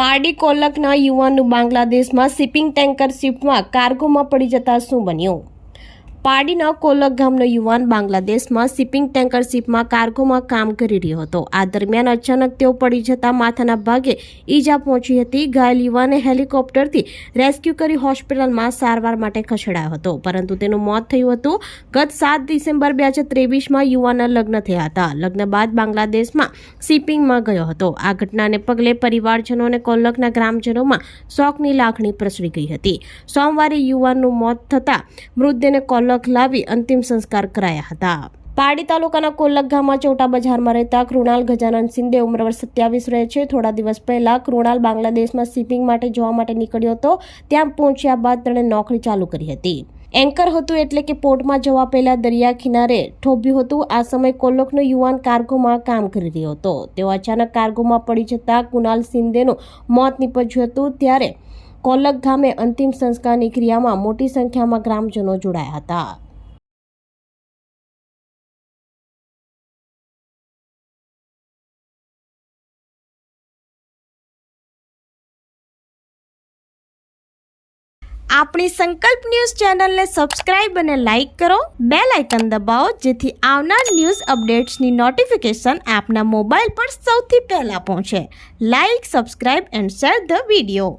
પારડી કોલકના યુવાનનું બાંગ્લાદેશમાં shipping tanker શિપમાં કાર્ગોમાં પડી જતા શું બન્યું? પારડીના કોલક ગામનો યુવાન બાંગ્લાદેશમાં શિપિંગ ટેન્કર શિપમાં કાર્ગોમાં કામ કરી રહ્યો હતો. આ દરમિયાન અચાનક તેઓ પડી જતા માથાના ભાગે ઈજા પહોંચી હતી. ઘાયલ યુવાને હેલિકોપ્ટરથી રેસ્ક્યુ કરી હોસ્પિટલમાં સારવાર માટે ખસેડાયો હતો. પરંતુ તેનું મોત થયું હતું. ગત સાત ડિસેમ્બર બે હજાર ત્રેવીસમાં યુવાનના લગ્ન થયા હતા. લગ્ન બાદ બાંગ્લાદેશમાં શિપિંગમાં ગયો હતો. આ ઘટનાને પગલે પરિવારજનો અને કોલકના ગ્રામજનોમાં શોકની લાગણી પ્રસરી ગઈ હતી. સોમવારે યુવાનનું મોત થતાં મૃતદેહને કોલક લાવી અંતિમ સંસ્કાર કરાયા હતા. પાડી તાલુકાના કોલક ગામમાં ચોટા બજારમાં રહેતા કૃણાલ ગજાનંદ સિંધે ઉંમર સત્યાવીસ રહે છે. થોડા દિવસ પહેલા કૃણાલ બાંગ્લાદેશમાં શિપિંગ માટે જવા માટે નીકળ્યો હતો. ત્યાં પહોંચ્યા બાદ તેણે નોકરી ચાલુ કરી હતી. એન્કર હતું એટલે કે પોર્ટમાં જવા પહેલા દરિયા કિનારે ઠોભ્યું હતું. આ સમયે કોલકનો યુવાન કાર્ગોમાં કામ કરી રહ્યો હતો. તેઓ અચાનક કાર્ગોમાં પડી જતા કુનાલ શિંદેનું મોત નીપજ્યું હતું. ત્યારે કોલક ગામે અંતિમ સંસ્કારની ક્રિયામાં મોટી સંખ્યામાં ગ્રામજનો જોડાયા હતા. આપણી સંકલ્પ ન્યૂઝ ચેનલને સબસ્ક્રાઇબ અને લાઇક કરો. બે લાઇકન દબાવો, જેથી આવનાર ન્યૂઝ અપડેટ્સની નોટિફિકેશન આપના મોબાઈલ પર સૌથી પહેલાં પહોંચે. Like, subscribe and share the video.